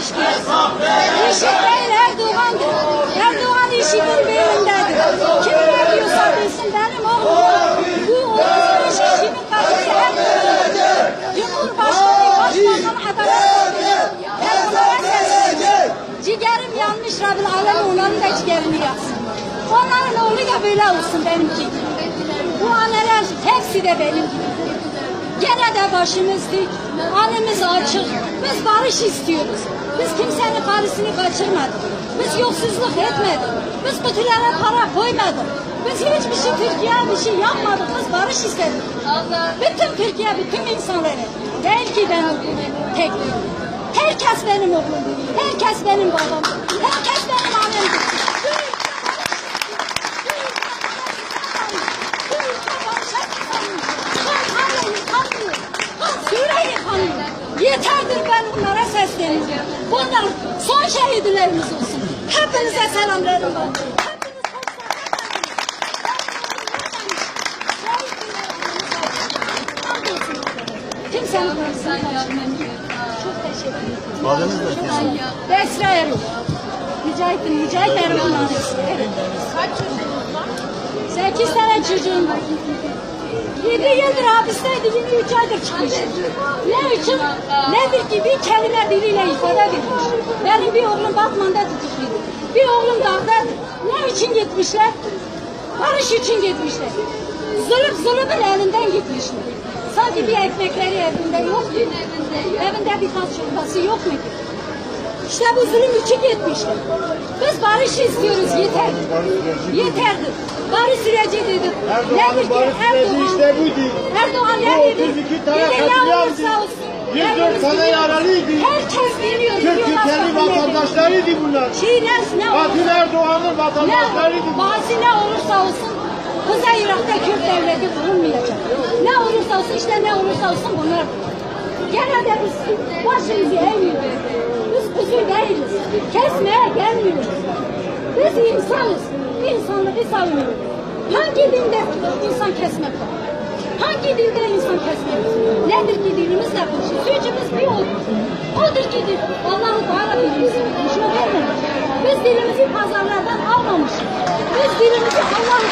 iştir. İşit değil Erdoğan'dır. Erdoğan işitin beyindedir. Kim ne diyorsa desin benim oğlum bu 35 kişinin karısı Erdoğan'dır. Cumhurbaşkanı, başbakan adalet Ben bunlara. Ciğerim yanmış Rabbim alem onların da ciğerini yaksın. Onların oğlu da böyle olsun benimki. Bu anneler hepsi de benim gibi. Gene de başımız dik, alnımız açık. Biz barış istiyoruz. Biz kimsenin karısını kaçırmadık. Biz yolsuzluk etmedik. Biz kutulara para koymadık. Biz hiçbir şey Türkiye'ye bir şey yapmadık. Biz barış istedik. Bütün Türkiye, bütün insanları. Değil ki ben tek. Herkes benim oğlum. Herkes benim babam. Herkes benim annemdir. Yeterdir ben onlara sesleniyorum. Bunlar son şehitlerimiz olsun. Hepinize selamlarım var. Kimsenin karşısına kaçırmayın. Çok teşekkür ederim. Adınız ne efendim? Esra Erol. Mücahit'in Mücahit Erol'un annesi. Evet. Kaç çocuğunuz var? Sekiz tane çocuğum var. Yedi yıldır hapisteydi, yeni üç aydır çıkmış. Ne için? Nedir ki bir kelime diliyle ifade verilmiş. Benim bir oğlum Batman'da tutukluydu. Bir oğlum dağda. Ne için gitmişler? Barış için gitmişler. Zulüm zulümün elinden gitmişler. Sanki bir ekmekleri evinde yok muydu? Evinde birkaç çorbası yok muydu? İşte bu zulüm için gitmişler. Biz barış istiyoruz yeter. Yeterdir. Barış süreci dedik. Erdoğan'ın barış süreci işte buydu. Erdoğan Bu ne dedi? 32 tane Dedi, ne katliamdı. olursa olsun. 104 Hepimiz tane biliyoruz. yaralıydı. Herkes biliyor. Türk biliyorlar kökenli sakın vatandaşlarıydı bunlar. edin. Şey ne, ne Katil Erdoğan'ın ne, vatandaşlarıydı bunlar. bazı ne olursa olsun Kuzey Irak'ta Kürt devleti kurulmayacak. Ne olursa olsun işte ne olursa olsun bunlar. Gene de biz başımızı eğmiyoruz. Biz kusur değiliz. Kesmeye gelmiyoruz. Biz insanız. İnsanlığı savunuyoruz. Hangi dinde insan kesmek var? Hangi dilde insan kesmek var? Nedir ki dilimizle konuşuyor? Sözcümüz bir olur. Odur ki dil. Allah-u Teala dilimizi konuşma vermemiş. Biz dilimizi pazarlardan almamışız. Biz dilimizi Allah-u